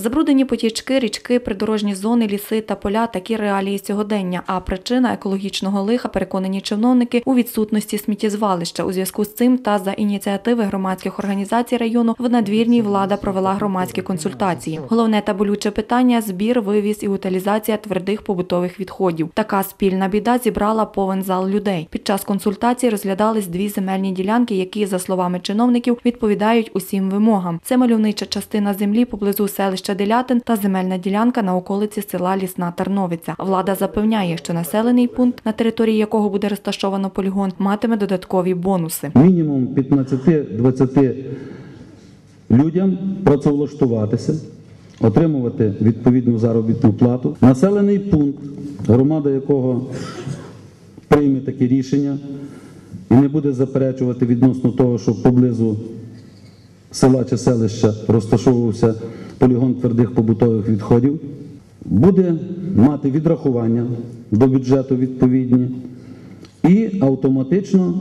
Забруднені потічки, річки, придорожні зони, ліси та поля такі реалії сьогодення. А причина екологічного лиха, переконані чиновники, у відсутності сміттєзвалища. У зв'язку з цим та за ініціативи громадських організацій району в надвірній влада провела громадські консультації. Головне та болюче питання збір, вивіз і утилізація твердих побутових відходів. Така спільна біда зібрала повен зал людей. Під час консультацій розглядались дві земельні ділянки, які, за словами чиновників, відповідають усім вимогам. Це мальовнича частина землі поблизу селища Делятин та земельна ділянка на околиці села Лісна Тарновиця. Влада запевняє, що населений пункт, на території якого буде розташовано полігон, матиме додаткові бонуси. мінімум 15-20 людям працевлаштуватися, отримувати відповідну заробітну плату. Населений пункт, громада якого прийме таке рішення і не буде заперечувати відносно того, що поблизу села чи селища розташовувався полігон твердих побутових відходів, буде мати відрахування до бюджету відповідні і автоматично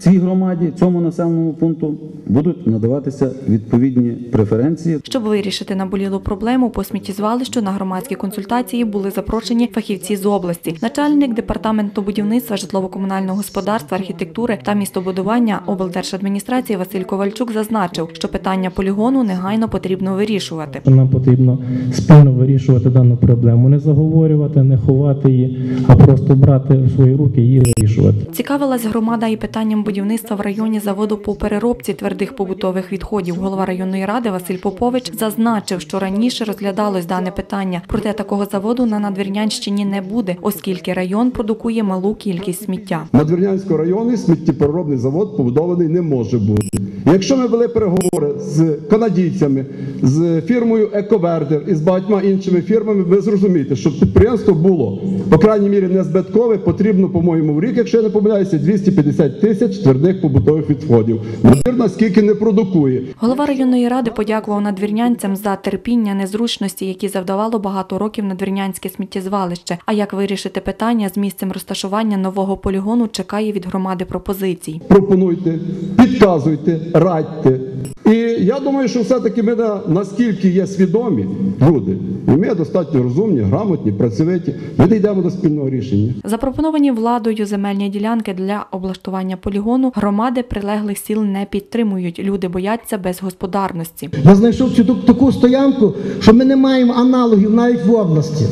цій громаді, цьому населеному пункту будуть надаватися відповідні преференції. Щоб вирішити наболілу проблему по сміттєзвалищу на громадські консультації були запрошені фахівці з області. Начальник департаменту будівництва, житлово-комунального господарства, архітектури та містобудування облдержадміністрації Василь Ковальчук зазначив, що питання полігону негайно потрібно вирішувати. Нам потрібно спільно вирішувати дану проблему, не заговорювати, не ховати її, а просто брати в свої руки і вирішувати. Цікавилась громада і питанням будівництва в районі заводу по переробці твердих побутових відходів. Голова районної ради Василь Попович зазначив, що раніше розглядалось дане питання. Проте такого заводу на Надвірнянщині не буде, оскільки район продукує малу кількість сміття. Надвірнянського району сміттєпереробний завод побудований не може бути. Якщо ми вели переговори з канадійцями, з фірмою Ековердер і з багатьма іншими фірмами, ви зрозумієте, щоб підприємство було, по крайній мірі, не збиткове, потрібно, по-моєму, в рік, якщо я не помиляюся, 250 тисяч твердих побутових відходів. Надвірна скільки не продукує. Голова районної ради подякував надвірнянцям за терпіння, незручності, які завдавало багато років надвірнянське сміттєзвалище. А як вирішити питання з місцем розташування нового полігону, чекає від громади пропозицій. пропонуйте, підказуйте, радьте. І я думаю, що все-таки ми наскільки є свідомі люди, і ми достатньо розумні, грамотні, працьовиті, ми дійдемо до спільного рішення. Запропоновані владою земельні ділянки для облаштування полігону громади прилеглих сіл не підтримують. Люди бояться безгосподарності. Я знайшов цю таку- таку стоянку, що ми не маємо аналогів навіть в області.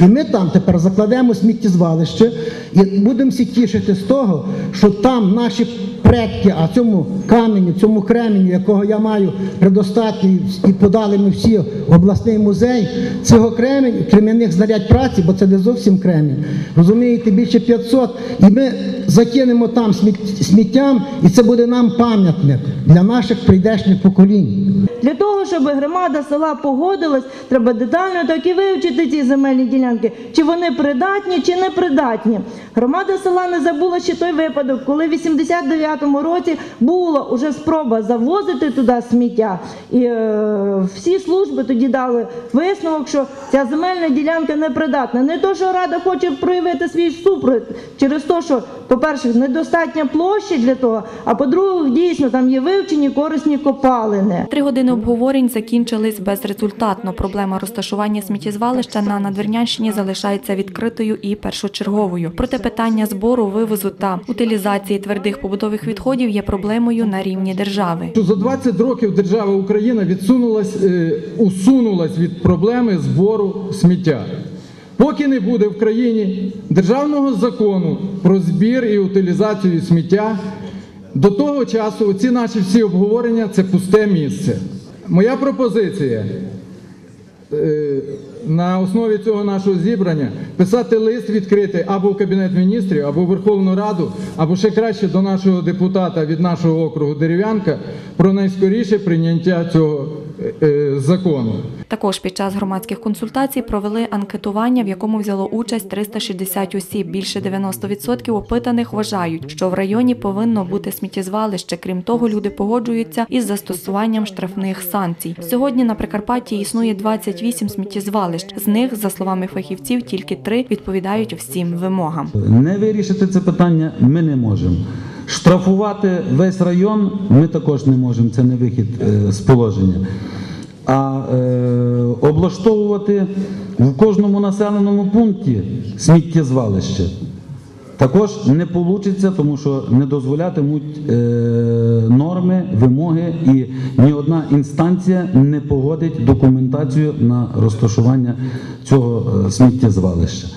І ми там тепер закладемо сміттєзвалище і будемо всі тішити з того, що там наші предки, а цьому каменю, цьому кременю, якого я маю предостатньо, і подали ми всі в обласний музей, цього кременю, крем'яних знарядь праці, бо це не зовсім кремінь. Розумієте, більше 500. І ми закинемо там сміт- сміттям, і це буде нам пам'ятник для наших прийдешніх поколінь. Для того, щоб громада села погодилась, треба детально так і вивчити ці земельні ділянки, чи вони придатні, чи не придатні. Громада села не забула ще той випадок, коли в 89-му році була уже спроба завозити туди сміття. І е, всі служби тоді дали висновок, що ця земельна ділянка не придатна. Не то, що рада хоче проявити свій супротив через те, що, по-перше, недостатня площа для того, а по-друге, дійсно там є вивчені корисні копалини. Три години обговорень закінчились безрезультатно. Проблема розташування сміттєзвалища на Надвірнянщині залишається відкритою і першочерговою. Проте питання збору, вивозу та утилізації твердих побутових відходів є проблемою на рівні держави. за 20 років держава Україна відсунулась, е, усунулась від проблеми збору сміття. Поки не буде в країні державного закону про збір і утилізацію сміття, до того часу ці наші всі обговорення це пусте місце. Моя пропозиція е, на основі цього нашого зібрання писати лист відкритий або в Кабінет міністрів, або в Верховну Раду, або ще краще до нашого депутата від нашого округу Дерев'янка про найскоріше прийняття цього закону. Також під час громадських консультацій провели анкетування, в якому взяло участь 360 осіб. Більше 90% опитаних вважають, що в районі повинно бути сміттєзвалище. Крім того, люди погоджуються із застосуванням штрафних санкцій. Сьогодні на Прикарпатті існує 28 сміттєзвалищ. З них, за словами фахівців, тільки три відповідають всім вимогам. Не вирішити це питання ми не можемо. Штрафувати весь район ми також не можемо, це не вихід е, з положення. А е, облаштовувати в кожному населеному пункті сміттєзвалище. Також не вийде, тому що не дозволятимуть е, норми, вимоги, і ні одна інстанція не погодить документацію на розташування цього е, сміттєзвалища.